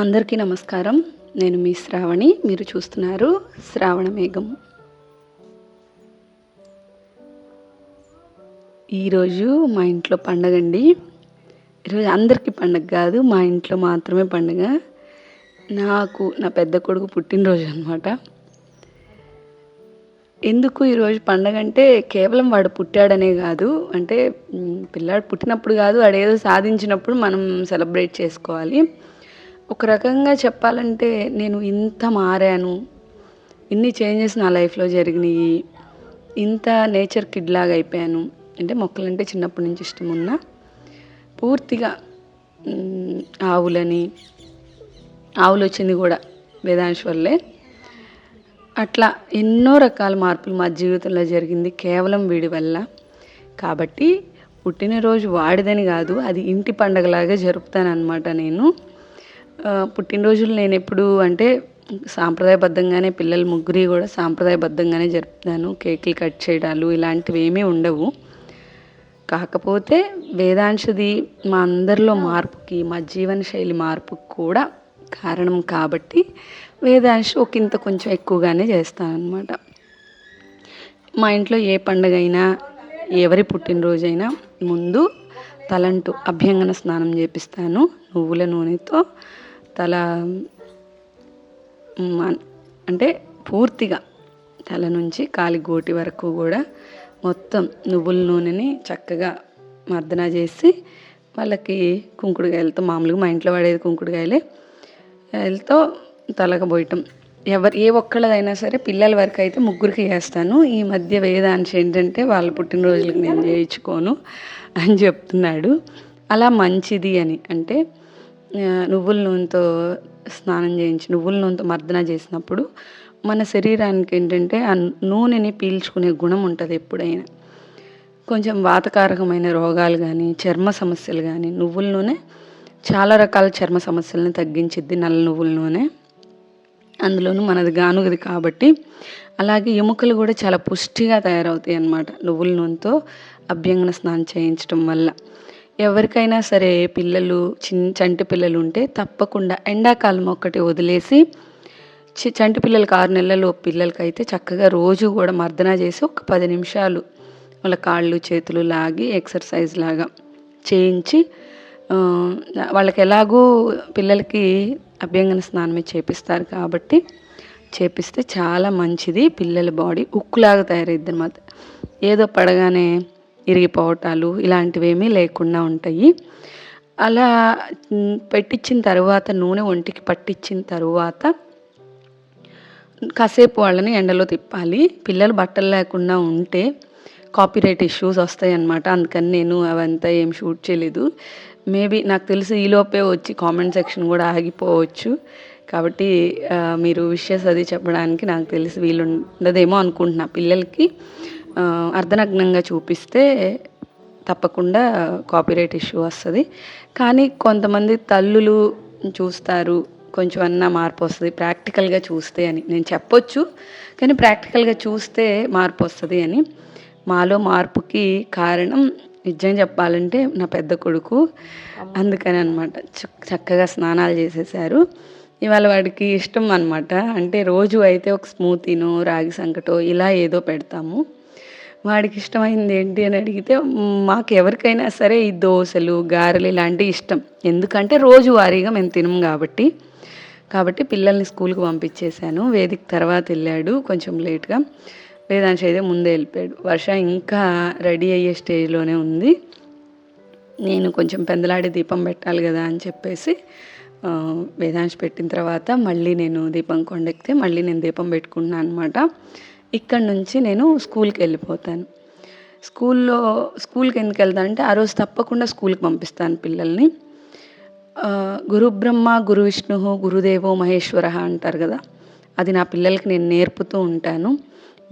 అందరికీ నమస్కారం. నేను మీ శ్రావణి. మీరు చూస్తున్నారు శ్రావణ మేఘం. ఈరోజు మా ఇంట్లో పండగ అండి ఈరోజు అందరికీ పండగ కాదు మా ఇంట్లో మాత్రమే పండగ. నాకు నా పెద్ద కొడుకు పుట్టినరోజు అనమాట ఎందుకు ఈరోజు పండగ అంటే కేవలం వాడు పుట్టాడనే కాదు. అంటే పిల్లాడు పుట్టినప్పుడు కాదు వాడు ఏదో సాధించినప్పుడు మనం సెలబ్రేట్ చేసుకోవాలి. ఒక రకంగా చెప్పాలంటే నేను ఇంత మారాను. ఇన్ని చేంజెస్ నా లైఫ్లో జరిగినాయి. ఇంత నేచర్ కిడ్ లాగా అయిపోయాను. అంటే మొక్కలంటే చిన్నప్పటి నుంచి ఇష్టం ఉన్నా పూర్తిగా ఆవులని ఆవులు వచ్చింది కూడా వేదాంశ్ వల్లే. అట్లా ఎన్నో రకాల మార్పులు మా జీవితంలో జరిగింది కేవలం వీడి వల్ల. కాబట్టి పుట్టినరోజు వాడిదని కాదు అది ఇంటి పండగలాగా జరుపుతాను అనమాట నేను. పుట్టినరోజులు నేను ఎప్పుడు అంటే సాంప్రదాయబద్ధంగానే పిల్లలు ముగ్గురి కూడా సాంప్రదాయబద్ధంగానే జరుపుతాను. కేకులు కట్ చేయడాలు ఇలాంటివి ఏమీ ఉండవు. కాకపోతే వేదాంశది మా అందరిలో మార్పుకి మా జీవన శైలి మార్పుకి కూడా కారణం కాబట్టి వేదాంశ ఒకంత కొంచెం ఎక్కువగానే చేస్తానన్నమాట. మా ఇంట్లో ఏ పండగ అయినా ఎవరి పుట్టినరోజైనా ముందు తలంటు అభ్యంగన స్నానం చేపిస్తాను. నువ్వుల నూనెతో తల అంటే పూర్తిగా తల నుంచి కాలి గోటి వరకు కూడా మొత్తం నువ్వుల నూనెని చక్కగా మర్దన చేసి వాళ్ళకి కుంకుడుకాయలతో మామూలుగా మా ఇంట్లో వాడేది కుంకుడుకాయలే. కాయలతో తలకు పోయటం ఎవరు ఏ ఒక్కళ్ళదైనా సరే పిల్లల వరకు అయితే ముగ్గురికి చేస్తాను. ఈ మధ్య వేదాంశ ఏంటంటే వాళ్ళ పుట్టినరోజులకు నేను చేయించుకోను అని చెప్తున్నాడు. అలా మంచిది అని. అంటే నువ్వుల నూనెతో స్నానం చేయించి నువ్వుల నూనెతో మర్దన చేసినప్పుడు మన శరీరానికి ఏంటంటే ఆ నూనెని పీల్చుకునే గుణం ఉంటుంది ఎప్పుడైనా. కొంచెం వాతకారకమైన రోగాలు కానీ చర్మ సమస్యలు కానీ నువ్వుల నూనె చాలా రకాల చర్మ సమస్యలను తగ్గించిద్ది నల్ల నువ్వుల నూనె. అందులోనూ మనది గానుగది కాబట్టి అలాగే ఎముకలు కూడా చాలా పుష్టిగా తయారవుతాయి అన్నమాట నువ్వుల నూనెతో అభ్యంగన స్నానం చేయించడం వల్ల. ఎవరికైనా సరే పిల్లలు చిన్న చంటి పిల్లలు ఉంటే తప్పకుండా ఎండాకాలం ఒక్కటి వదిలేసి చంటి పిల్లలకి ఆరు నెలలు పిల్లలకైతే చక్కగా రోజు కూడా మర్దన చేసి ఒక పది నిమిషాలు వాళ్ళ కాళ్ళు చేతులు లాగి ఎక్సర్సైజ్ లాగా చేయించి వాళ్ళకి ఎలాగూ పిల్లలకి అభ్యంగన స్నానమే చేపిస్తారు కాబట్టి చేపిస్తే చాలా మంచిది. పిల్లల బాడీ ఉక్కులాగా తయారైద్ది అనమాట ఏదో పడగానే ఇరిగిపోవటాలు ఇలాంటివేమీ లేకుండా ఉంటాయి. అలా పెట్టించిన తర్వాత నూనె ఒంటికి పట్టించిన తర్వాత కాసేపు వాళ్ళని ఎండలో తిప్పాలి. పిల్లలు బట్టలు లేకుండా ఉంటే కాపీరైట్ ఇష్యూస్ వస్తాయి అన్నమాట అందుకని నేను అవంతా ఏం షూట్ చేయలేదు. మేబీ నాకు తెలిసి ఈలోపే వచ్చి కామెంట్ సెక్షన్ కూడా ఆగిపోవచ్చు. కాబట్టి మీరు విషయస్ అది చెప్పడానికి నాకు తెలిసి వీలు ఉండదేమో అనుకుంటున్నా పిల్లలకి. అర్ధనగ్నంగా చూపిస్తే తప్పకుండా కాపీరైట్ ఇష్యూ వస్తుంది. కానీ కొంతమంది తల్లులు చూస్తారు కొంచెం అన్నా మార్పు వస్తుంది. ప్రాక్టికల్గా చూస్తే అని. నేను చెప్పొచ్చు కానీ ప్రాక్టికల్గా చూస్తే మార్పు వస్తుంది అని. మాలో మార్పుకి కారణం నిజం చెప్పాలంటే నా పెద్ద కొడుకు. అందుకని అనమాట చక్కగా స్నానాలు చేసేసారు. ఇవాళ వాడికి ఇష్టం అనమాట అంటే రోజు అయితే ఒక స్మూతీనో రాగి సంకటో ఇలా ఏదో పెడతాము. వాడికి ఇష్టమైంది ఏంటి అని అడిగితే మాకు ఎవరికైనా సరే ఈ దోశలు గారెలు ఇలాంటివి ఇష్టం. ఎందుకంటే రోజువారీగా మేము తినము కాబట్టి. కాబట్టి పిల్లల్ని స్కూల్కి పంపించేశాను. వేదిక తర్వాత వెళ్ళాడు కొంచెం లేట్గా. వేదాంశ అయితే ముందే వెళ్ళిపోయాడు. వర్ష ఇంకా రెడీ అయ్యే స్టేజ్లోనే ఉంది. నేను కొంచెం పెందలాడి దీపం పెట్టాలి కదా అని చెప్పేసి వేదాంశ పెట్టిన తర్వాత మళ్ళీ నేను దీపం కొండెక్కితే మళ్ళీ నేను దీపం పెట్టుకున్నాను అనమాట ఇక్కడ నుంచి నేను స్కూల్కి వెళ్ళిపోతాను. స్కూల్లో స్కూల్కి ఎందుకు వెళ్తానంటే ఆ రోజు తప్పకుండా స్కూల్కి పంపిస్తాను పిల్లల్ని. గురుబ్రహ్మ గురు బ్రహ్మ గురు విష్ణు గురుదేవో మహేశ్వర అంటారు కదా అది నా పిల్లలకి నేను నేర్పుతూ ఉంటాను.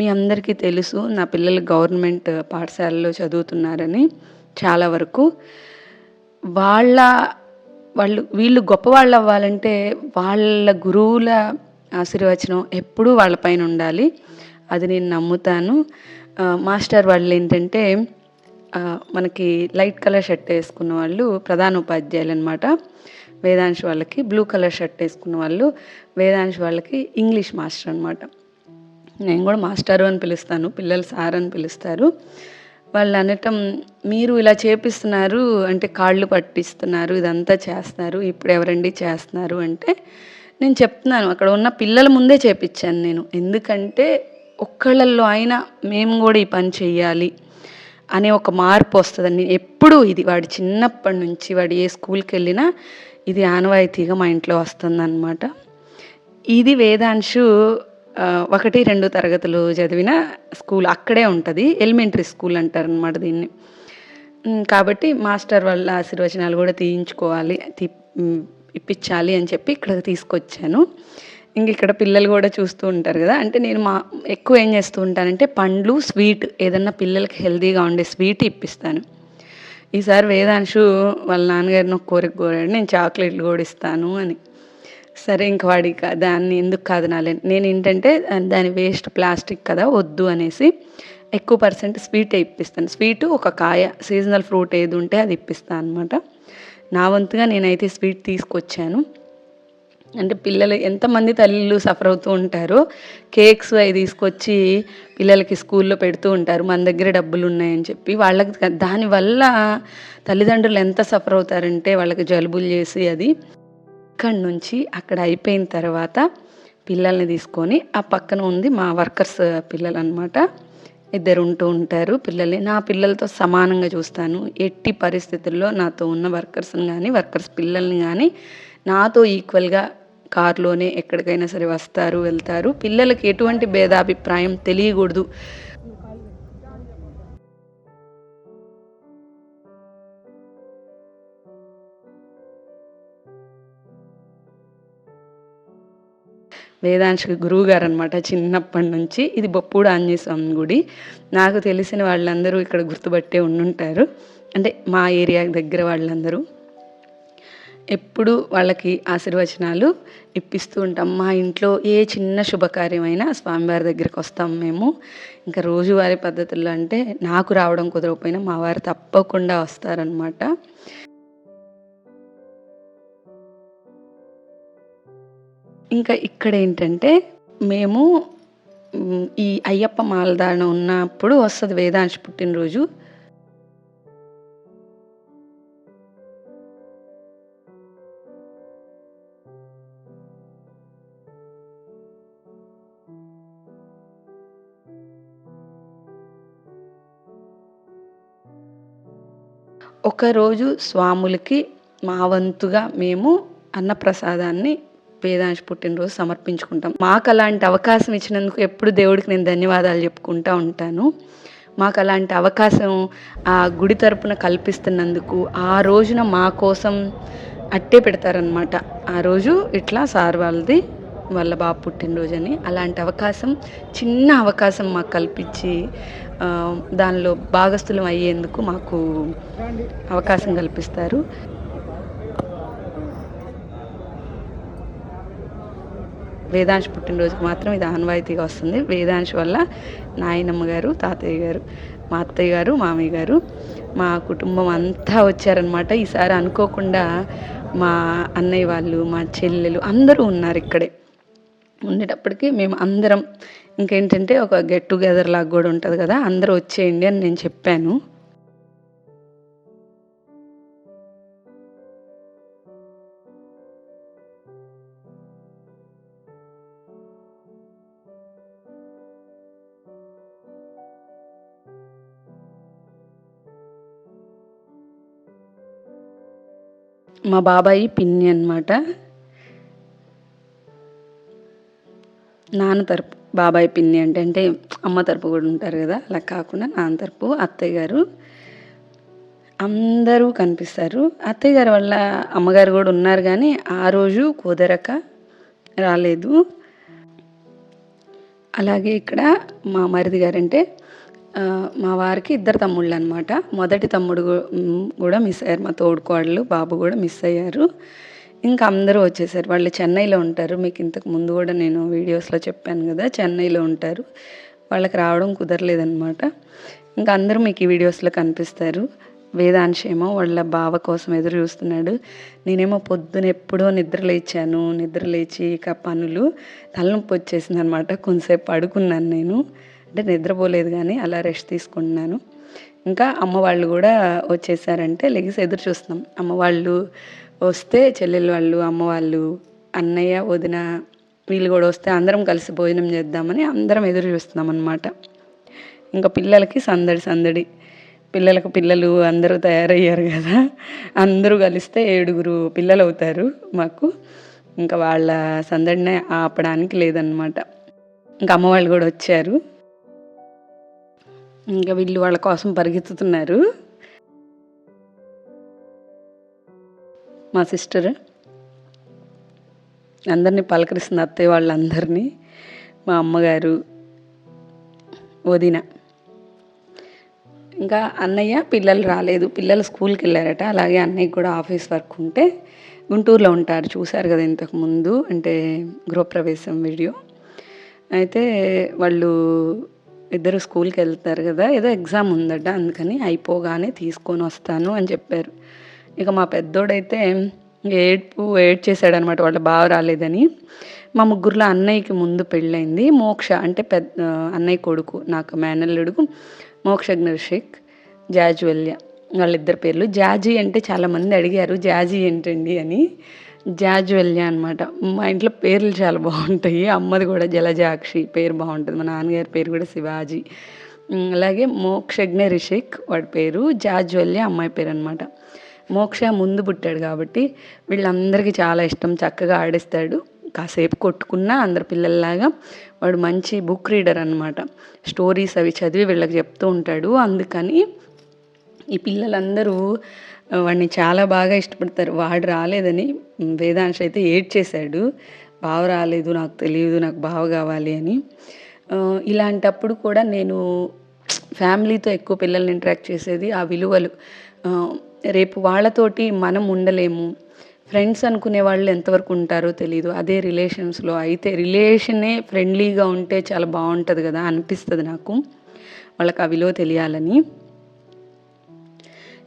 మీ అందరికీ తెలుసు నా పిల్లలు గవర్నమెంట్ పాఠశాలలో చదువుతున్నారని చాలా వరకు. వాళ్ళ వాళ్ళు వీళ్ళు గొప్పవాళ్ళు అవ్వాలంటే వాళ్ళ గురువుల ఆశీర్వచనం ఎప్పుడూ వాళ్ళపైన ఉండాలి. అది నేను నమ్ముతాను. మాస్టర్ వాళ్ళు ఏంటంటే మనకి లైట్ కలర్ షర్ట్ వేసుకున్న వాళ్ళు ప్రధాన ఉపాధ్యాయులు అనమాట వేదాంశ్ వాళ్ళకి బ్లూ కలర్ షర్ట్ వేసుకున్న వాళ్ళు వేదాంశ్ వాళ్ళకి ఇంగ్లీష్ మాస్టర్ అనమాట నేను కూడా మాస్టరు అని పిలుస్తాను పిల్లలు సార్ అని పిలుస్తారు. వాళ్ళు అనటం మీరు ఇలా చేపిస్తున్నారు అంటే కాళ్ళు పట్టిస్తున్నారు ఇదంతా చేస్తున్నారు ఇప్పుడు ఎవరండి చేస్తున్నారు అంటే నేను చెప్తున్నాను. అక్కడ ఉన్న పిల్లల ముందే చేపించాను నేను. ఎందుకంటే ఒక్కళ్ళల్లో అయినా మేము కూడా ఈ పని చెయ్యాలి అనే ఒక మార్పు వస్తుందండి. ఎప్పుడూ ఇది వాడు చిన్నప్పటి నుంచి వాడు ఏ స్కూల్కి వెళ్ళినా ఇది ఆనవాయితీగా మా ఇంట్లో వస్తుందన్నమాట. ఇది వేదాంశు ఒకటి రెండు తరగతులు చదివిన స్కూల్ అక్కడే ఉంటుంది. ఎలిమెంటరీ స్కూల్ అంటారనమాట దీన్ని. కాబట్టి మాస్టర్ వాళ్ళ ఆశీర్వచనాలు కూడా తీయించుకోవాలి తీ ఇప్పించాలి అని చెప్పి ఇక్కడికి తీసుకొచ్చాను. ఇంక ఇక్కడ పిల్లలు కూడా చూస్తూ ఉంటారు కదా. అంటే నేను మా ఎక్కువ ఏం చేస్తూ ఉంటానంటే పండ్లు స్వీట్ ఏదన్నా పిల్లలకి హెల్తీగా ఉండే స్వీట్ ఇప్పిస్తాను. ఈసారి వేదాంశు వాళ్ళ నాన్నగారిని ఒక కోరిక కోరాడు నేను చాక్లెట్లు కూడా ఇస్తాను అని. సరే ఇంక వాడి కా- దాన్ని ఎందుకు కాదనాలి? నేను ఏంటంటే దాని వేస్ట్ ప్లాస్టిక్ కదా వద్దు అనేసి ఎక్కువ పర్సెంట్ స్వీట్ ఇప్పిస్తాను. స్వీటు ఒక కాయ సీజనల్ ఫ్రూట్ ఏది ఉంటే అది ఇప్పిస్తాను అనమాట నా వంతుగా నేనైతే స్వీట్ తీసుకొచ్చాను. అంటే పిల్లలు ఎంతమంది తల్లిలు సఫర్ అవుతూ ఉంటారో కేక్స్ అవి తీసుకొచ్చి పిల్లలకి స్కూల్లో పెడుతూ ఉంటారు మన దగ్గర డబ్బులు ఉన్నాయని చెప్పి. వాళ్ళకి దానివల్ల తల్లిదండ్రులు ఎంత సఫర్ అవుతారంటే వాళ్ళకి జలుబులు చేసి అది. ఇక్కడి నుంచి అక్కడ అయిపోయిన తర్వాత పిల్లల్ని తీసుకొని ఆ పక్కన ఉంది మా వర్కర్స్ పిల్లలు అనమాట ఇద్దరు ఉంటూ ఉంటారు పిల్లల్ని నా పిల్లలతో సమానంగా చూస్తాను. ఎట్టి పరిస్థితుల్లో నాతో ఉన్న వర్కర్స్ని కానీ వర్కర్స్ పిల్లల్ని కానీ నాతో ఈక్వల్గా కారులోనే ఎక్కడికైనా సరే వస్తారు వెళ్తారు. పిల్లలకి ఎటువంటి భేదాభిప్రాయం తెలియకూడదు. వేదాంశ గురువు గారు అనమాట చిన్నప్పటి నుంచి. ఇది బొప్పుడు ఆంజనేయ స్వామి గుడి. నాకు తెలిసిన వాళ్ళందరూ ఇక్కడ గుర్తుపట్టే ఉండుంటారు. అంటే మా ఏరియా దగ్గర వాళ్ళందరూ. ఎప్పుడు వాళ్ళకి ఆశీర్వచనాలు ఇప్పిస్తూ ఉంటాం. మా ఇంట్లో ఏ చిన్న శుభకార్యమైనా స్వామివారి దగ్గరికి వస్తాం మేము. ఇంకా రోజువారీ పద్ధతుల్లో అంటే నాకు రావడం కుదరకపోయినా మా వారు తప్పకుండా వస్తారనమాట ఇంకా ఇక్కడ ఏంటంటే మేము ఈ అయ్యప్ప మాలధారణ ఉన్నప్పుడు వస్తుంది వేదాంశ పుట్టినరోజు. ఒకరోజు స్వాములకి మా వంతుగా మేము అన్నప్రసాదాన్ని వేదాంశ పుట్టినరోజు సమర్పించుకుంటాం. మాకు అలాంటి అవకాశం ఇచ్చినందుకు ఎప్పుడు దేవుడికి నేను ధన్యవాదాలు చెప్పుకుంటా ఉంటాను. మాకు అలాంటి అవకాశం ఆ గుడి తరపున కల్పిస్తున్నందుకు ఆ రోజున మా కోసం అట్టే పెడతారనమాట ఆ రోజు ఇట్లా సార్ వాళ్ళది వాళ్ళ బాబు పుట్టినరోజని. అలాంటి అవకాశం చిన్న అవకాశం మాకు కల్పించి దానిలో భాగస్థులం అయ్యేందుకు మాకు అవకాశం కల్పిస్తారు. వేదాంశ్ పుట్టినరోజుకి మాత్రం ఇది ఆనవాయితీగా వస్తుంది. వేదాంశ్ వల్ల నాయనమ్మ గారు తాతయ్య గారు మా అత్తయ్య గారు మామయ్య గారు మా కుటుంబం అంతా వచ్చారనమాట ఈసారి అనుకోకుండా మా అన్నయ్య వాళ్ళు మా చెల్లెలు అందరూ ఉన్నారు ఇక్కడే. ఉండేటప్పటికి మేము అందరం ఇంకేంటంటే ఒక గెట్ టుగెదర్ లాగా కూడా ఉంటుంది కదా అందరూ వచ్చేయండి అని నేను చెప్పాను. మా బాబాయి పిన్ని అన్నమాట. నాన్న తరపు బాబాయ్ పిన్ని అంటే అంటే అమ్మ తరపు కూడా ఉంటారు కదా అలా కాకుండా నాన్న తరపు అత్తయ్య గారు అందరూ కనిపిస్తారు. అత్తయ్య గారి వల్ల అమ్మగారు కూడా ఉన్నారు కానీ ఆ రోజు కుదరక రాలేదు. అలాగే ఇక్కడ మా మరిది గారు అంటే మా వారికి ఇద్దరు తమ్ముళ్ళు అనమాట మొదటి తమ్ముడు కూడా మిస్ అయ్యారు మా తోడుకోడలు బాబు కూడా మిస్ అయ్యారు. ఇంకా అందరూ వచ్చేసారు. వాళ్ళు చెన్నైలో ఉంటారు. మీకు ఇంతకు ముందు కూడా నేను వీడియోస్లో చెప్పాను కదా చెన్నైలో ఉంటారు. వాళ్ళకి రావడం కుదరలేదనమాట ఇంకా అందరూ మీకు ఈ వీడియోస్లో కనిపిస్తారు. వేదాంశ ఏమో వాళ్ళ బావ కోసం ఎదురు చూస్తున్నాడు. నేనేమో పొద్దున ఎప్పుడో నిద్ర లేచాను. నిద్ర లేచి ఇక పనులు తలనొప్పి వచ్చేసింది అనమాట కొంతసేపు పడుకున్నాను నేను. అంటే నిద్రపోలేదు కానీ అలా రెస్ట్ తీసుకుంటున్నాను. ఇంకా అమ్మ వాళ్ళు కూడా వచ్చేసారంటే లెగిసి ఎదురు చూస్తున్నాం. అమ్మ వాళ్ళు వస్తే చెల్లెలు వాళ్ళు అమ్మ వాళ్ళు అన్నయ్య వదిన వీళ్ళు కూడా వస్తే అందరం కలిసి భోజనం చేద్దామని అందరం ఎదురు చూస్తున్నాం అనమాట ఇంకా పిల్లలకి సందడి సందడి. పిల్లలకు పిల్లలు అందరూ తయారయ్యారు కదా. అందరూ కలిస్తే ఏడుగురు పిల్లలు అవుతారు మాకు. ఇంకా వాళ్ళ సందడిని ఆపడానికి లేదనమాట ఇంకా అమ్మ వాళ్ళు కూడా వచ్చారు. ఇంకా వీళ్ళు వాళ్ళ కోసం పరిగెత్తుతున్నారు. మా సిస్టర్ అందరినీ పలకరిస్తుంది అత్తయ్య వాళ్ళందరినీ. మా అమ్మగారు వదిన. ఇంకా అన్నయ్య పిల్లలు రాలేదు. పిల్లలు స్కూల్కి వెళ్ళారట. అలాగే అన్నయ్య కూడా ఆఫీస్ వర్క్ ఉంటే గుంటూరులో ఉంటారు. చూశారు కదా ఇంతకుముందు అంటే గృహప్రవేశం వీడియో. అయితే వాళ్ళు ఇద్దరు స్కూల్కి వెళ్తారు కదా ఏదో ఎగ్జామ్ ఉందట అందుకని అయిపోగానే తీసుకొని వస్తాను అని చెప్పారు. ఇక మా పెద్దోడైతే ఏడ్పు ఏడ్ చేశాడనమాట వాళ్ళ బావ రాలేదని. మా ముగ్గురులో అన్నయ్యకి ముందు పెళ్ళైంది మోక్ష అంటే పెద్ద అన్నయ్య కొడుకు నాకు మేనల్లుడుకు మోక్షజ్ఞర్షిక్ షేక్ జాజువల్య వాళ్ళిద్దరు పేర్లు. జాజీ అంటే చాలామంది అడిగారు జాజీ ఏంటండి అని. జాజ్వల్య అనమాట మా ఇంట్లో పేర్లు చాలా బాగుంటాయి. అమ్మది కూడా జలజాక్షి పేరు బాగుంటుంది. మా నాన్నగారి పేరు కూడా శివాజీ. అలాగే మోక్షజ్ఞ రిషిక్ వాడి పేరు జాజ్వల్య అమ్మాయి పేరు అనమాట మోక్ష ముందు పుట్టాడు కాబట్టి వీళ్ళందరికీ చాలా ఇష్టం. చక్కగా ఆడిస్తాడు. కాసేపు కొట్టుకున్నా అందరు పిల్లల్లాగా వాడు మంచి బుక్ రీడర్ అనమాట స్టోరీస్ అవి చదివి వీళ్ళకి చెప్తూ ఉంటాడు. అందుకని ఈ పిల్లలందరూ వాడిని చాలా బాగా ఇష్టపడతారు. వాడు రాలేదని వేదాంశ అయితే ఏడ్చేశాడు. బావ రాలేదు నాకు తెలియదు నాకు బావ కావాలి అని. ఇలాంటప్పుడు కూడా నేను ఫ్యామిలీతో ఎక్కువ పిల్లల్ని ఇంటరాక్ట్ చేసేది ఆ విలువలు. రేపు వాళ్ళతోటి మనం ఉండలేము. ఫ్రెండ్స్ అనుకునే వాళ్ళు ఎంతవరకు ఉంటారో తెలియదు అదే రిలేషన్స్లో అయితే రిలేషనే ఫ్రెండ్లీగా ఉంటే చాలా బాగుంటుంది కదా అనిపిస్తుంది నాకు. వాళ్ళకి ఆ విలువ తెలియాలని.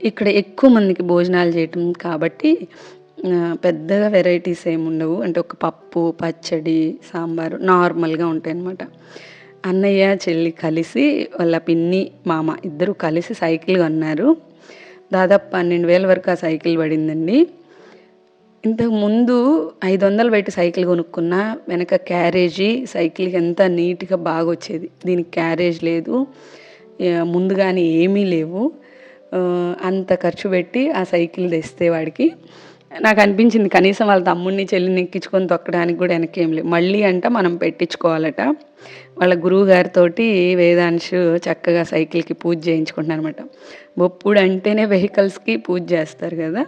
ఇక్కడ ఎక్కువ మందికి భోజనాలు చేయటం కాబట్టి పెద్దగా వెరైటీస్ ఏమి ఉండవు. అంటే ఒక పప్పు పచ్చడి సాంబారు నార్మల్గా ఉంటాయి అన్నమాట అన్నయ్య చెల్లి కలిసి వాళ్ళ పిన్ని మామ ఇద్దరు కలిసి సైకిల్ కొన్నారు. దాదాపు పన్నెండు వేల వరకు ఆ సైకిల్ పడిందండి. ఇంతకు ముందు ఐదు వందలు పెట్టి సైకిల్ కొనుక్కున్నా వెనక క్యారేజీ సైకిల్కి ఎంత నీట్గా బాగా వచ్చేది దీనికి క్యారేజ్ లేదు. ముందు ముందుగానే ఏమీ లేవు. అంత ఖర్చు పెట్టి ఆ సైకిల్ తెస్తే వాడికి. నాకు అనిపించింది కనీసం వాళ్ళ తమ్ముడిని చెల్లిని ఎక్కించుకొని తొక్కడానికి కూడా వెనక్కి ఏం లేదు. మళ్ళీ అంట మనం పెట్టించుకోవాలట. వాళ్ళ గురువు గారితోటి వేదాంశు చక్కగా సైకిల్కి పూజ చేయించుకుంటున్నాను అనమాట బొప్పుడు అంటేనే వెహికల్స్కి పూజ చేస్తారు కదా.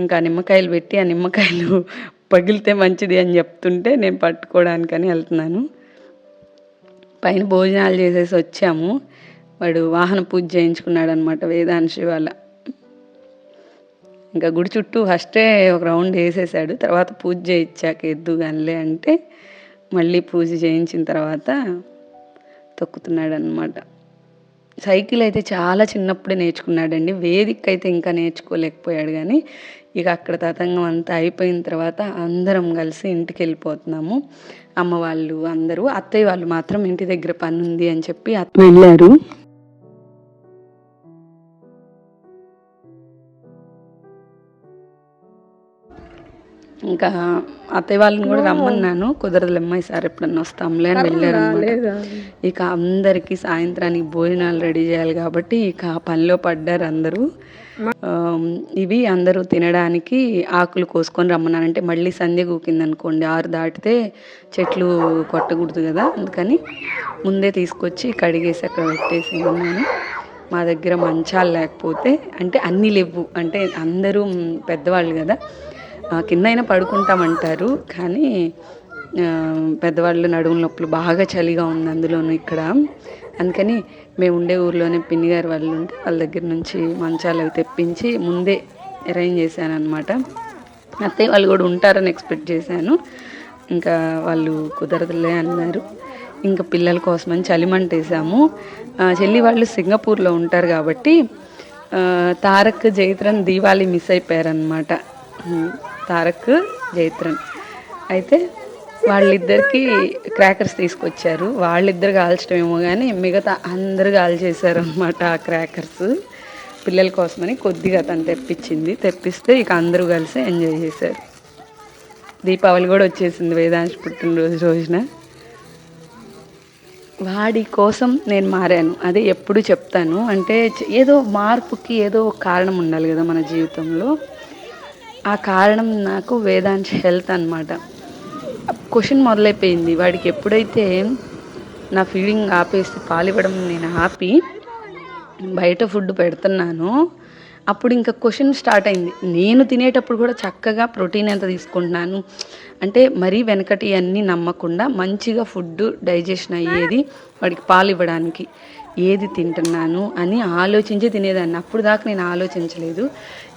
ఇంకా నిమ్మకాయలు పెట్టి ఆ నిమ్మకాయలు పగిలితే మంచిది అని చెప్తుంటే నేను పట్టుకోవడానికని వెళ్తున్నాను. పైన భోజనాలు చేసేసి వచ్చాము. వాడు వాహన పూజ చేయించుకున్నాడు అనమాట వేదాంశి వాళ్ళ. ఇంకా గుడి చుట్టూ ఫస్టే ఒక రౌండ్ వేసేసాడు. తర్వాత పూజ చేయించాక ఎద్దు కానిలే అంటే మళ్ళీ పూజ చేయించిన తర్వాత తొక్కుతున్నాడు అనమాట సైకిల్ అయితే చాలా చిన్నప్పుడే నేర్చుకున్నాడండి. వేదిక అయితే ఇంకా నేర్చుకోలేకపోయాడు కానీ ఇక అక్కడ తతంగం అంతా అయిపోయిన తర్వాత అందరం కలిసి ఇంటికి వెళ్ళిపోతున్నాము. అమ్మ వాళ్ళు అందరూ అత్తయ్య వాళ్ళు మాత్రం ఇంటి దగ్గర పని ఉంది అని చెప్పి అత్త- వెళ్ళారు. ఇంకా అత్తయ్య వాళ్ళని కూడా రమ్మన్నాను. కుదరదులేమ్మా ఈసారి ఎప్పుడన్నా వస్తాంలే అని వెళ్ళారు. ఇక అందరికీ సాయంత్రానికి భోజనాలు రెడీ చేయాలి కాబట్టి ఇక పనిలో పడ్డారు అందరూ. ఇవి అందరూ తినడానికి ఆకులు కోసుకొని రమ్మన్నానంటే మళ్ళీ సంధ్య కూకింది అనుకోండి ఆరు దాటితే చెట్లు కొట్టకూడదు కదా అందుకని ముందే తీసుకొచ్చి కడిగేసి అక్కడ పెట్టేసి ఉన్నాను. మా దగ్గర మంచాలు లేకపోతే అంటే అన్నీ లేవు. అంటే అందరూ పెద్దవాళ్ళు కదా కింద అయినా పడుకుంటామంటారు కానీ పెద్దవాళ్ళు నడుము నొప్పులు బాగా చలిగా ఉంది అందులోనూ ఇక్కడ. అందుకని మేము ఉండే ఊర్లోనే పిన్ని గారు వాళ్ళు ఉంటే వాళ్ళ దగ్గర నుంచి మంచాలు అవి తెప్పించి ముందే అరేంజ్ చేశాను అనమాట అత్తయ్య వాళ్ళు కూడా ఉంటారని ఎక్స్పెక్ట్ చేశాను. ఇంకా వాళ్ళు కుదరదులే అన్నారు. ఇంకా పిల్లల కోసమని చలిమంట వేసాము. చెల్లి వాళ్ళు సింగపూర్లో ఉంటారు కాబట్టి తారక్ జైత్రన్ దీవాలి మిస్ అయిపోయారనమాట తారక్ జైత్రన్. అయితే వాళ్ళిద్దరికి క్రాకర్స్ తీసుకొచ్చారు. వాళ్ళిద్దరు కాల్చడం ఏమో కానీ మిగతా అందరు కాల్చేశారు అనమాట ఆ క్రాకర్స్. పిల్లల కోసమని కొద్దిగా తను తెప్పించింది. తెప్పిస్తే ఇక అందరూ కలిసి ఎంజాయ్ చేశారు. దీపావళి కూడా వచ్చేసింది వేదాంశ పుట్టినరోజు రోజున. వాడి కోసం నేను మారాను. అదే ఎప్పుడు చెప్తాను అంటే ఏదో మార్పుకి ఏదో కారణం ఉండాలి కదా మన జీవితంలో. ఆ కారణం నాకు వేదాంత్ హెల్త్ అనమాట క్వశ్చన్ మొదలైపోయింది. వాడికి ఎప్పుడైతే నా ఫీడింగ్ ఆపేసి పాలివ్వడం నేను ఆపి బయట ఫుడ్ పెడుతున్నాను అప్పుడు ఇంకా క్వశ్చన్ స్టార్ట్ అయింది. నేను తినేటప్పుడు కూడా చక్కగా ప్రోటీన్ ఎంత తీసుకుంటున్నాను? అంటే మరీ వెనకటి అన్నీ నమ్మకుండా మంచిగా ఫుడ్ డైజెషన్ అయ్యేది వాడికి పాలు ఇవ్వడానికి ఏది తింటున్నాను అని ఆలోచించి తినేదాన్ని. అప్పుడు దాకా నేను ఆలోచించలేదు.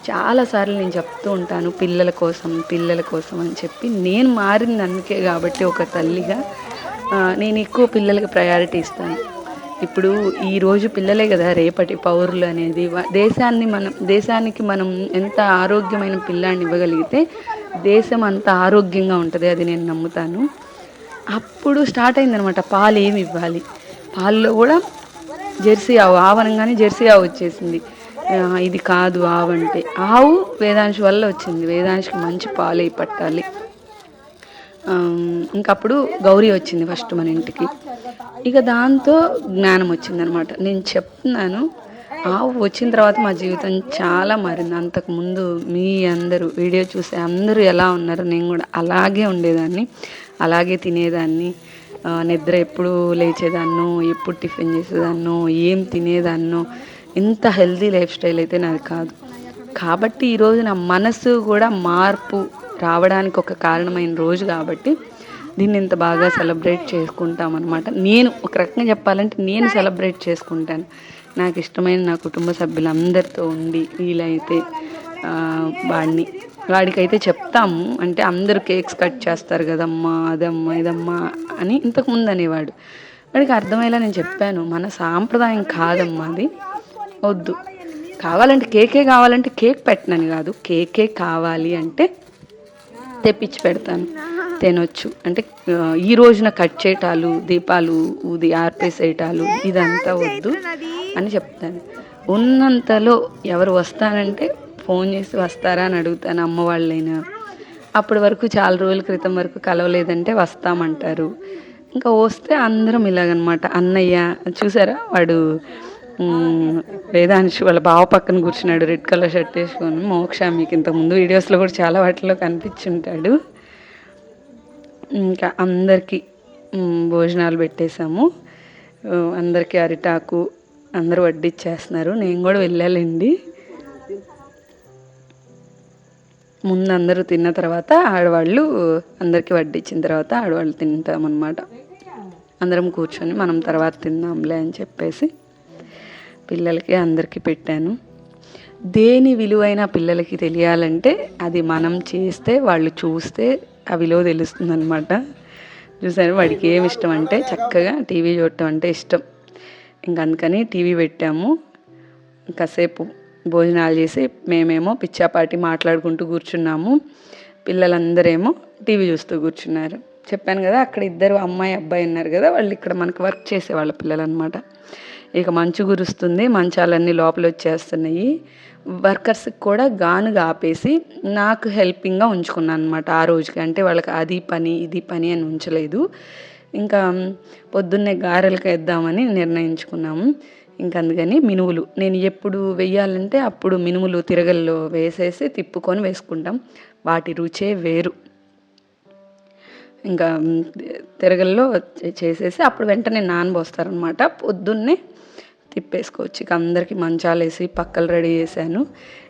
చాలాసార్లు నేను చెప్తూ ఉంటాను పిల్లల కోసం పిల్లల కోసం అని చెప్పి. నేను మారింది అందుకే కాబట్టి ఒక తల్లిగా నేను ఎక్కువ పిల్లలకి ప్రయారిటీ ఇస్తాను. ఇప్పుడు ఈరోజు పిల్లలే కదా రేపటి పౌరులు అనేది. దేశాన్ని మనం దేశానికి మనం ఎంత ఆరోగ్యమైన పిల్లాన్ని ఇవ్వగలిగితే దేశం అంత ఆరోగ్యంగా ఉంటుంది అది నేను నమ్ముతాను. అప్పుడు స్టార్ట్ అయిందనమాట పాలు ఏమి ఇవ్వాలి? పాల్లో కూడా జెర్సీ ఆవు ఆవనంగానే జెర్సీ ఆవు వచ్చేసింది. ఇది కాదు ఆవు అంటే. ఆవు వేదాంశ వల్ల వచ్చింది. వేదాంశకి మంచి పాలు పట్టాలి. ఇంకప్పుడు గౌరీ వచ్చింది ఫస్ట్ మన ఇంటికి. ఇక దాంతో జ్ఞానం వచ్చిందనమాట. నేను చెప్తున్నాను ఆవు వచ్చిన తర్వాత మా జీవితం చాలా మారింది. అంతకుముందు మీ అందరూ వీడియో చూసే అందరూ ఎలా ఉన్నారో నేను కూడా అలాగే ఉండేదాన్ని అలాగే తినేదాన్ని. నిద్ర ఎప్పుడు లేచేదాన్నో ఎప్పుడు టిఫిన్ చేసేదాన్నో ఏం తినేదాన్నో ఇంత హెల్దీ లైఫ్ స్టైల్ అయితే నాది కాదు. కాబట్టి ఈరోజు నా మనసు కూడా మార్పు రావడానికి ఒక కారణమైన రోజు కాబట్టి దీన్ని ఇంత బాగా సెలబ్రేట్ చేసుకుంటాం అనమాట నేను ఒక రకంగా చెప్పాలంటే నేను సెలబ్రేట్ చేసుకుంటాను. నాకు ఇష్టమైన నా కుటుంబ సభ్యులందరితో ఉండి వీలైతే వాడిని వాడికైతే చెప్తాము. అంటే అందరూ కేక్స్ కట్ చేస్తారు కదమ్మా అదమ్మా ఇదమ్మా అని ఇంతకుముందు అనేవాడు. వాడికి అర్థమయ్యేలా నేను చెప్పాను. మన సాంప్రదాయం కాదమ్మా అది. వద్దు. కావాలంటే కేకే కావాలంటే కేక్ పెట్టినాను కాదు. కేకే కావాలి అంటే తెప్పించి పెడతాను. తినొచ్చు. అంటే ఈ రోజున కట్ చేయటాలు దీపాలు ఊది ఆర్పేసేయటాలు ఇదంతా వద్దు అని చెప్తాను. ఉన్నంతలో ఎవరు వస్తానంటే ఫోన్ చేసి వస్తారా అని అడుగుతాను అమ్మ వాళ్ళైనా. అప్పటి వరకు చాలా రోజుల క్రితం వరకు కలవలేదంటే వస్తామంటారు. ఇంకా వస్తే అందరం ఇలాగనమాట. అన్నయ్య చూసారా వాడు మ్, వాళ్ళ బావ పక్కన కూర్చున్నాడు రెడ్ కలర్ షర్ట్ వేసుకొని మోక్ష మీకు ఇంతకుముందు వీడియోస్లో కూడా చాలా వాటిలో కనిపించుంటాడు. ఇంకా అందరికీ భోజనాలు పెట్టేశాము. అందరికీ అరిటాకు అందరూ వడ్డిచ్చేస్తున్నారు. నేను కూడా వెళ్ళాలండి. ముందు అందరూ తిన్న తర్వాత ఆడవాళ్ళు అందరికీ వడ్డించిన తర్వాత ఆడవాళ్ళు తింటామన్నమాట. అందరం కూర్చొని మనం తర్వాత తిందాంలే అని చెప్పేసి పిల్లలకి అందరికీ పెట్టాను. దేని విలువైన పిల్లలకి తెలియాలంటే అది మనం చేస్తే వాళ్ళు చూస్తే ఆ విలువ తెలుస్తుందన్నమాట. చూసారు వాడికి ఏమి ఇష్టం అంటే చక్కగా టీవీ చూడటం అంటే ఇష్టం. ఇంక అందుకని టీవీ పెట్టాము. కాసేపు భోజనాలు చేసి మేమేమో పిచ్చాపాటి మాట్లాడుకుంటూ కూర్చున్నాము. పిల్లలందరేమో టీవీ చూస్తూ కూర్చున్నారు. చెప్పాను కదా అక్కడ ఇద్దరు అమ్మాయి అబ్బాయి ఉన్నారు కదా వాళ్ళు ఇక్కడ మనకు వర్క్ చేసే వాళ్ళ పిల్లలు అనమాట ఇక మంచు కురుస్తుంది మంచాలన్నీ లోపల వచ్చేస్తున్నాయి. వర్కర్స్కి కూడా గానుగా ఆపేసి నాకు హెల్పింగ్గా ఉంచుకున్నాను అనమాట ఆ రోజుకి అంటే వాళ్ళకి అది పని ఇది పని అని ఉంచలేదు. ఇంకా పొద్దున్నే గారెలకు వేద్దామని నిర్ణయించుకున్నాము. అందుకని మినుములు. నేను ఎప్పుడు వెయ్యాలంటే అప్పుడు మినుములు తిరగల్లో వేసేసి తిప్పుకొని వేసుకుంటాం. వాటి రుచే వేరు. ఇంకా తిరగల్లో చేసేసి అప్పుడు వెంటనే నానబోస్తారనమాట. పొద్దున్నే తిప్పేసుకోవచ్చు. ఇక అందరికీ మంచాలు వేసి పక్కలు రెడీ చేశాను.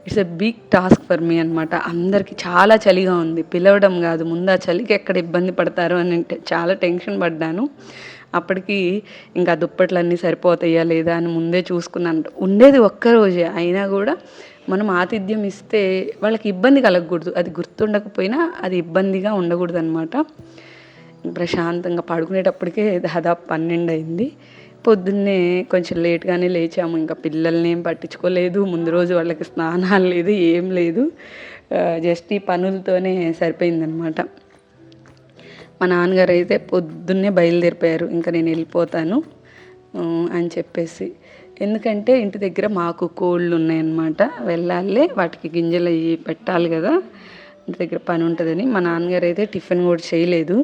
It's a big task for me అనమాట అందరికీ చాలా చలిగా ఉంది. పిలవడం కాదు. ముందు ఆ చలికి ఎక్కడ ఇబ్బంది పడతారు అని చాలా టెన్షన్ పడ్డాను. అప్పటికి ఇంకా దుప్పట్లన్నీ సరిపోతాయా లేదా అని ముందే చూసుకున్నాను. ఉండేది ఒక్క రోజే అయినా కూడా మనం ఆతిథ్యం ఇస్తే వాళ్ళకి ఇబ్బంది కలగకూడదు. అది గుర్తుండకపోయినా అది ఇబ్బందిగా ఉండకూడదు అనమాట ప్రశాంతంగా పడుకునేటప్పటికే దాదాపు పన్నెండు అయింది. పొద్దున్నే కొంచెం లేట్గానే లేచాము. ఇంకా పిల్లల్ని ఏం పట్టించుకోలేదు. ముందు రోజు వాళ్ళకి స్నానాలు లేదు ఏం లేదు. జస్ట్ ఈ పనులతోనే సరిపోయిందనమాట మా నాన్నగారు అయితే పొద్దున్నే బయలుదేరిపోయారు ఇంకా నేను వెళ్ళిపోతాను అని చెప్పేసి. ఎందుకంటే ఇంటి దగ్గర మాకు కోళ్ళు ఉన్నాయన్నమాట వెళ్ళాలి వాటికి గింజలు అవి పెట్టాలి కదా ఇంటి దగ్గర పని ఉంటుందని. మా నాన్నగారు అయితే టిఫిన్ కూడా చేయలేదు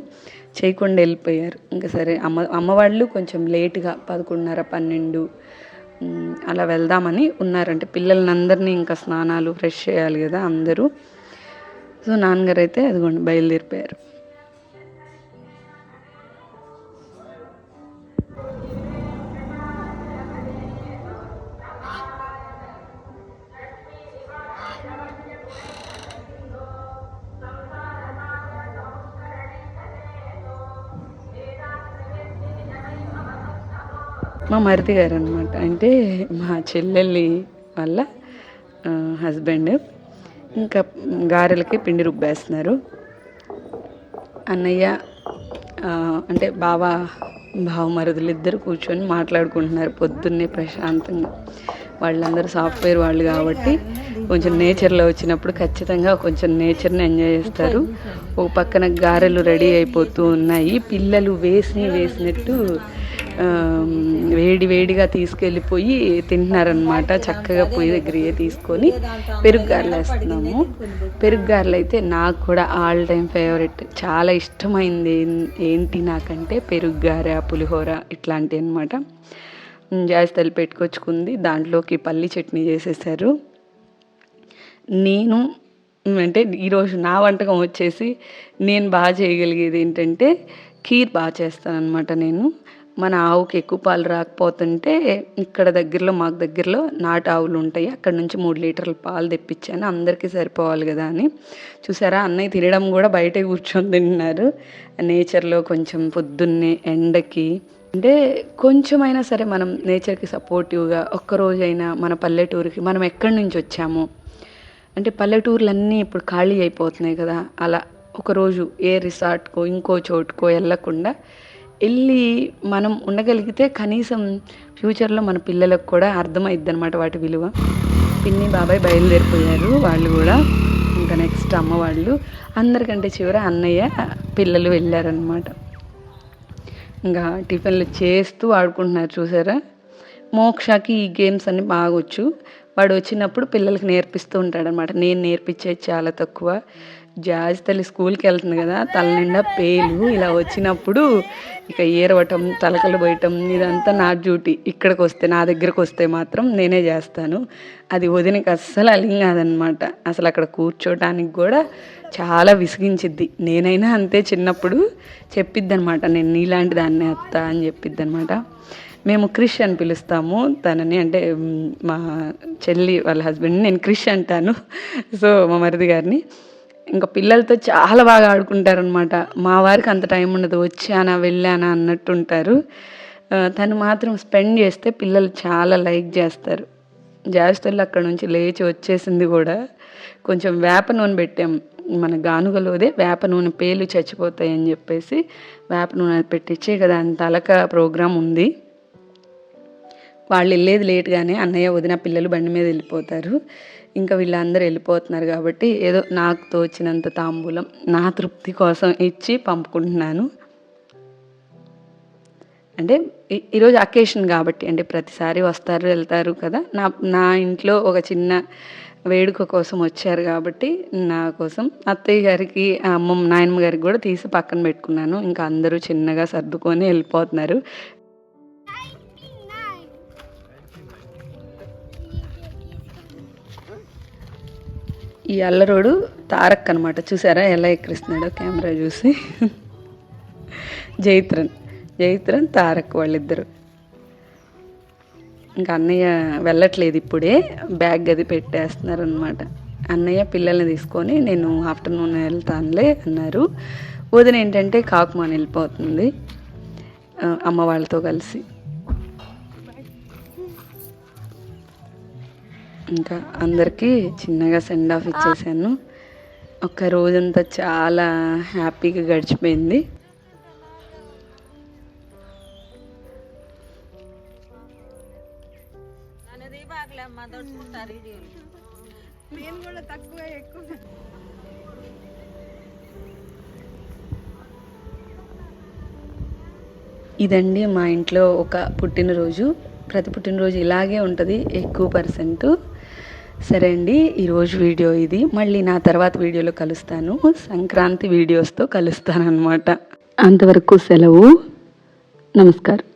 చేయకుండా వెళ్ళిపోయారు. ఇంకా సరే అమ్మ అమ్మవాళ్ళు కొంచెం లేటుగా పదకొండున్నర పన్నెండు అలా వెళ్దామని ఉన్నారంటే. పిల్లలందరినీ ఇంకా స్నానాలు ఫ్రెష్ చేయాలి కదా అందరూ. సో నాన్నగారు అయితే అదిగోండి బయలుదేరిపోయారు. మా మరిది గారు అనమాట అంటే మా చెల్లెల్లి వాళ్ళ హస్బెండ్ ఇంకా గారెలకి పిండి రుబ్బేస్తున్నారు. అన్నయ్య అంటే బావ బావ మరుదులు ఇద్దరు కూర్చొని మాట్లాడుకుంటున్నారు పొద్దున్నే ప్రశాంతంగా. వాళ్ళందరూ సాఫ్ట్వేర్ వాళ్ళు కాబట్టి కొంచెం నేచర్లో వచ్చినప్పుడు ఖచ్చితంగా కొంచెం నేచర్ని ఎంజాయ్ చేస్తారు. ఒక పక్కన గారెలు రెడీ అయిపోతూ ఉన్నాయి. పిల్లలు వేసి వేసినట్టు వేడి వేడిగా తీసుకెళ్ళిపోయి తింటున్నారనమాట చక్కగా పొయ్యి దగ్గర తీసుకొని పెరుగు గారెలు వేస్తున్నాము. పెరుగు గారెలు అయితే నాకు కూడా ఆల్ టైమ్ ఫేవరెట్. చాలా ఇష్టమైంది. ఏం- ఏంటి నాకంటే పెరుగు గారె పులిహోర ఇట్లాంటివి అనమాట జాస్తి పెట్టుకొచ్చుకుంది. దాంట్లోకి పల్లి చట్నీ చేసేసారు. నేను అంటే ఈరోజు నా వంటకం వచ్చేసి నేను బాగా చేయగలిగేది ఏంటంటే ఖీర్ బాగా చేస్తానన్నమాట నేను. మన ఆవుకి ఎక్కువ పాలు రాకపోతుంటే ఇక్కడ దగ్గరలో మాకు దగ్గరలో నాటు ఆవులు ఉంటాయి. అక్కడ నుంచి మూడు లీటర్ల పాలు తెప్పించాను. అందరికీ సరిపోవాలి కదా అని. చూసారా? అన్నయ్య తినడం కూడా బయటే కూర్చొని తింటున్నారు నేచర్లో కొంచెం పొద్దున్నే ఎండకి. అంటే కొంచెమైనా సరే మనం నేచర్కి సపోర్టివ్గా ఒక్కరోజైనా మన పల్లెటూరుకి మనం ఎక్కడి నుంచి వచ్చాము. అంటే పల్లెటూర్లన్నీ ఇప్పుడు ఖాళీ అయిపోతున్నాయి కదా. అలా ఒకరోజు ఏ రిసార్ట్కో ఇంకో చోటుకో వెళ్ళకుండా వెళ్ళి మనం ఉండగలిగితే కనీసం ఫ్యూచర్లో మన పిల్లలకు కూడా అర్థమైద్ది అనమాట వాటి విలువ. పిన్ని బాబాయ్ బయలుదేరిపోయారు. వాళ్ళు కూడా ఇంకా నెక్స్ట్ అమ్మ వాళ్ళు. అందరికంటే చివర అన్నయ్య పిల్లలు వెళ్ళారనమాట ఇంకా టిఫిన్లు చేస్తూ ఆడుకుంటున్నారు చూసారా? మోక్షకి ఈ గేమ్స్ అన్ని బాగా వచ్చు వాడు వచ్చినప్పుడు పిల్లలకి నేర్పిస్తూ ఉంటాడనమాట నేను నేర్పించేది చాలా తక్కువ. జాజ్ తల్లి స్కూల్కి వెళ్తుంది కదా తల నిండా పేలు. ఇలా వచ్చినప్పుడు ఇక ఏరవటం తలకలు పోయటం ఇదంతా నా డ్యూటీ. ఇక్కడికి వస్తే నా దగ్గరకు వస్తే మాత్రం నేనే చేస్తాను. అది వదినకి అస్సలు అలింగాదనమాట అసలు అక్కడ కూర్చోటానికి కూడా చాలా విసిగించిద్ది. నేనైనా అంతే చిన్నప్పుడు చెప్పిద్ది అనమాట నేను నీలాంటి దాన్ని అత్త అని చెప్పిద్ది అనమాట మేము క్రిష్ అని పిలుస్తాము. తనని అంటే మా చెల్లి వాళ్ళ హస్బెండ్ని నేను క్రిష్ అంటాను. సో మా మరిది గారిని. ఇంకా పిల్లలతో చాలా బాగా ఆడుకుంటారు అనమాట మా వారికి అంత టైం ఉండదు వచ్చానా వెళ్ళానా అన్నట్టు ఉంటారు తను మాత్రం స్పెండ్ చేస్తే పిల్లలు చాలా లైక్ చేస్తారు. జాస్టర్లు అక్కడ నుంచి లేచి వచ్చేసింది కూడా. కొంచెం వేప నూనె పెట్టాం. మన గానుగలోదే వేప నూనె పేలు చచ్చిపోతాయి అని చెప్పేసి వేప నూనె పెట్టించి కదా అంత అలక ప్రోగ్రాం ఉంది. వాళ్ళు వెళ్ళేది లేట్గానే అన్నయ్య వదిన పిల్లలు బండి మీద వెళ్ళిపోతారు. ఇంకా వీళ్ళందరూ వెళ్ళిపోతున్నారు కాబట్టి ఏదో నాకు తోచినంత తాంబూలం నా తృప్తి కోసం ఇచ్చి పంపుకుంటున్నాను. అంటే ఈరోజు అకేషన్ కాబట్టి అంటే ప్రతిసారి వస్తారు వెళ్తారు కదా. నా నా ఇంట్లో ఒక చిన్న వేడుక కోసం వచ్చారు కాబట్టి నా కోసం అత్తయ్య గారికి అమ్మమ్మ నాయనమ్మ గారికి కూడా తీసి పక్కన పెట్టుకున్నాను. ఇంకా అందరూ చిన్నగా సర్దుకొని వెళ్ళిపోతున్నారు. ఈ అల్లరోడు తారక్ అనమాట చూసారా? ఎలా ఎక్కిస్తున్నాడో కెమెరా చూసి. జైత్రన్. జైత్రన్ తారక్ వాళ్ళిద్దరు. ఇంకా అన్నయ్య వెళ్ళట్లేదు ఇప్పుడే. బ్యాగ్ అది పెట్టేస్తున్నారు అనమాట అన్నయ్య పిల్లల్ని తీసుకొని నేను ఆఫ్టర్నూన్ వెళ్తానులే అన్నారు. వదిన ఏంటంటే కాకుమాన్ వెళ్ళిపోతుంది. అమ్మ వాళ్ళతో కలిసి. ఇంకా అందరికీ చిన్నగా సెండ్ ఆఫ్ ఇచ్చేసాను. ఒక రోజంతా చాలా హ్యాపీగా గడిచిపోయింది. తక్కువ ఎక్కువ. ఇదండి మా ఇంట్లో ఒక పుట్టినరోజు. ప్రతి పుట్టినరోజు ఇలాగే ఉంటుంది ఎక్కువ పర్సెంట్ సరే అండి ఈరోజు వీడియో ఇది. మళ్ళీ నా తర్వాత వీడియోలో కలుస్తాను. సంక్రాంతి వీడియోస్తో కలుస్తాను అనమాట అంతవరకు సెలవు. నమస్కారం.